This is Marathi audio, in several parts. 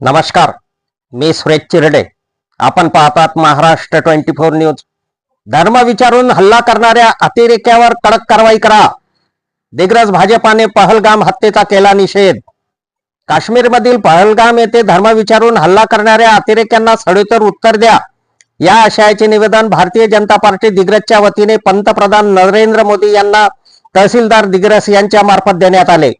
नमस्कार मी सुरेश चिरडे. आपण पाहतात महाराष्ट्र ट्वेंटी फोर न्यूज. धर्म विचारून हल्ला करणाऱ्या अतिरेक्यावर कडक कारवाई करा. दिग्रज भाजपाने पहलगाम हत्येचा केला निषेध. काश्मीरमधील पहलगाम येथे धर्म विचारून हल्ला करणाऱ्या अतिरेक्यांना सडेतोड उत्तर द्या. या आशयाचे निवेदन भारतीय जनता पार्टी दिग्रजच्या वतीने पंतप्रधान नरेंद्र मोदी यांना तहसीलदार दिग्रस यांच्या मार्फत देण्यात आले.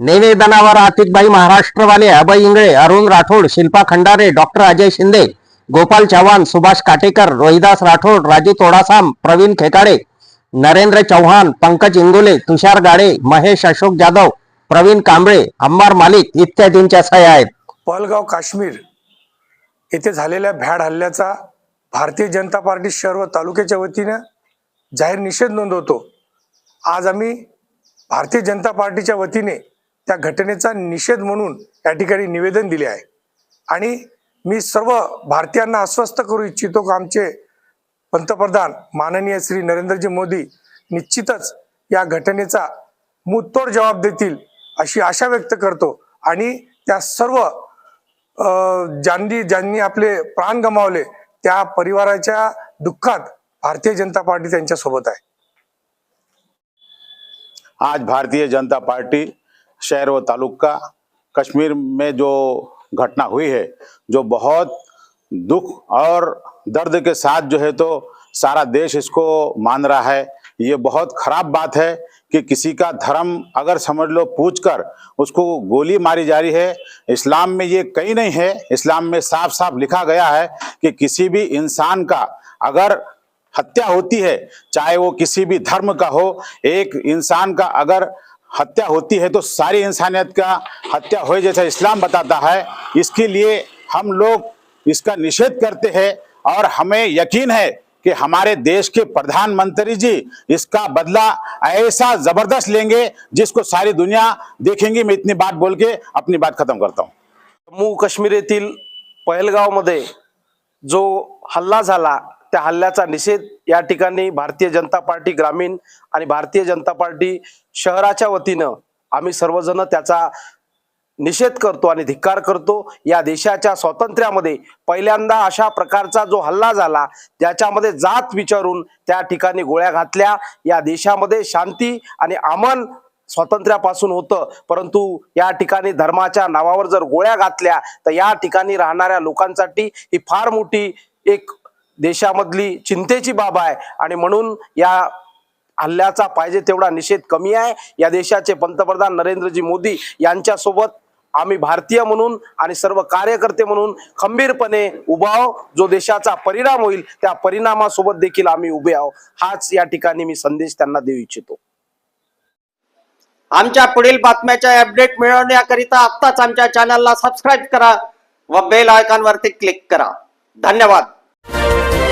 निवेदनावर आतिकबाई महाराष्ट्रवाले अभय इंगळे अरुण राठोड शिल्पा खंडारे डॉक्टर अजय शिंदे गोपाल चव्हाण सुभाष काटेकर रोहिदास राठोड राजू तोडासाम प्रवीण खेकाडे नरेंद्र चव्हाण पंकज इंगोले तुषार गाडे महेश अशोक जाधव प्रवीण कांबळे अंबार मालिक इत्यादींच्या सह्या आहेत पलगाव काश्मीर येथे झालेल्या भ्याड हल्ल्याचा भारतीय जनता पार्टी शहर व तालुक्याच्या वतीनं जाहीर निषेध नोंदवतो. आज आम्ही भारतीय जनता पार्टीच्या वतीने त्या घटनेचा निषेध म्हणून या ठिकाणी निवेदन दिले आहे. आणि मी सर्व भारतीयांना आश्वस्त करू इच्छितो की आमचे पंतप्रधान माननीय श्री नरेंद्रजी मोदी निश्चितच या घटनेचा मुततोड जबाब देतील अशी आशा व्यक्त करतो. आणि त्या सर्व ज्यांनी ज्यांनी आपले प्राण गमावले त्या परिवाराच्या दुःखात भारतीय जनता पार्टी त्यांच्यासोबत आहे. आज भारतीय जनता पार्टी शहर व तालुका कश्मीर में जो घटना हुई है, जो बहुत दुख और दर्द के साथ जो है तो सारा देश इसको मान रहा है। ये बहुत खराब बात है कि किसी का धर्म अगर समझ लो पूछ कर उसको गोली मारी जा रही है। इस्लाम में ये कहीं नहीं है। इस्लाम में साफ़ साफ़ लिखा गया है कि किसी भी इंसान का अगर हत्या होती है, चाहे वो किसी भी धर्म का हो, एक इंसान का अगर हत्या होती है तो सारी इंसानियत का हत्या हो जैसा इस्लाम बताता है। इसके लिए हम लोग इसका निषेध करते हैं और हमें यकीन है कि हमारे देश के प्रधानमंत्री जी इसका बदला ऐसा ज़बरदस्त लेंगे जिसको सारी दुनिया देखेंगी। मैं इतनी बात बोल के अपनी बात खत्म करता हूँ। जम्मू काश्मीर येथील पहलगावमध्ये जो हल्ला त्या हल्ल्याचा निषेध या ठिकाणी भारतीय जनता पार्टी ग्रामीण आणि भारतीय जनता पार्टी शहराच्या वतीनं आम्ही सर्वजण त्याचा निषेध करतो आणि धिक्कार करतो. या देशाच्या स्वातंत्र्यामध्ये पहिल्यांदा अशा प्रकारचा जो हल्ला झाला ज्याच्यामध्ये जात विचारून त्या ठिकाणी गोळ्या घातल्या. या देशामध्ये शांती आणि अमन स्वातंत्र्यापासून होतं. परंतु या ठिकाणी धर्माच्या नावावर जर गोळ्या घातल्या तर या ठिकाणी राहणाऱ्या लोकांसाठी ही फार मोठी एक देशामधली चिंतेची बाब आहे. आणि म्हणून या हल्ल्याचा पाहिजे तेवढा निषेध कमी आहे. या देशाचे पंतप्रधान नरेंद्रजी मोदी यांच्यासोबत आम्ही भारतीय म्हणून आणि सर्व कार्यकर्ते म्हणून खंबीरपणे उभा आहो जो देशाचा परिणाम होईल त्या परिणामासोबत देखील आम्ही उभे आहो हाच या ठिकाणी मी संदेश त्यांना देऊ इच्छितो. आमच्या पुढील बातम्याच्या अपडेट मिळवण्याकरिता आत्ताच आमच्या चॅनलला सबस्क्राईब करा व बेल आयकॉनवरती क्लिक करा. धन्यवाद. Thank you.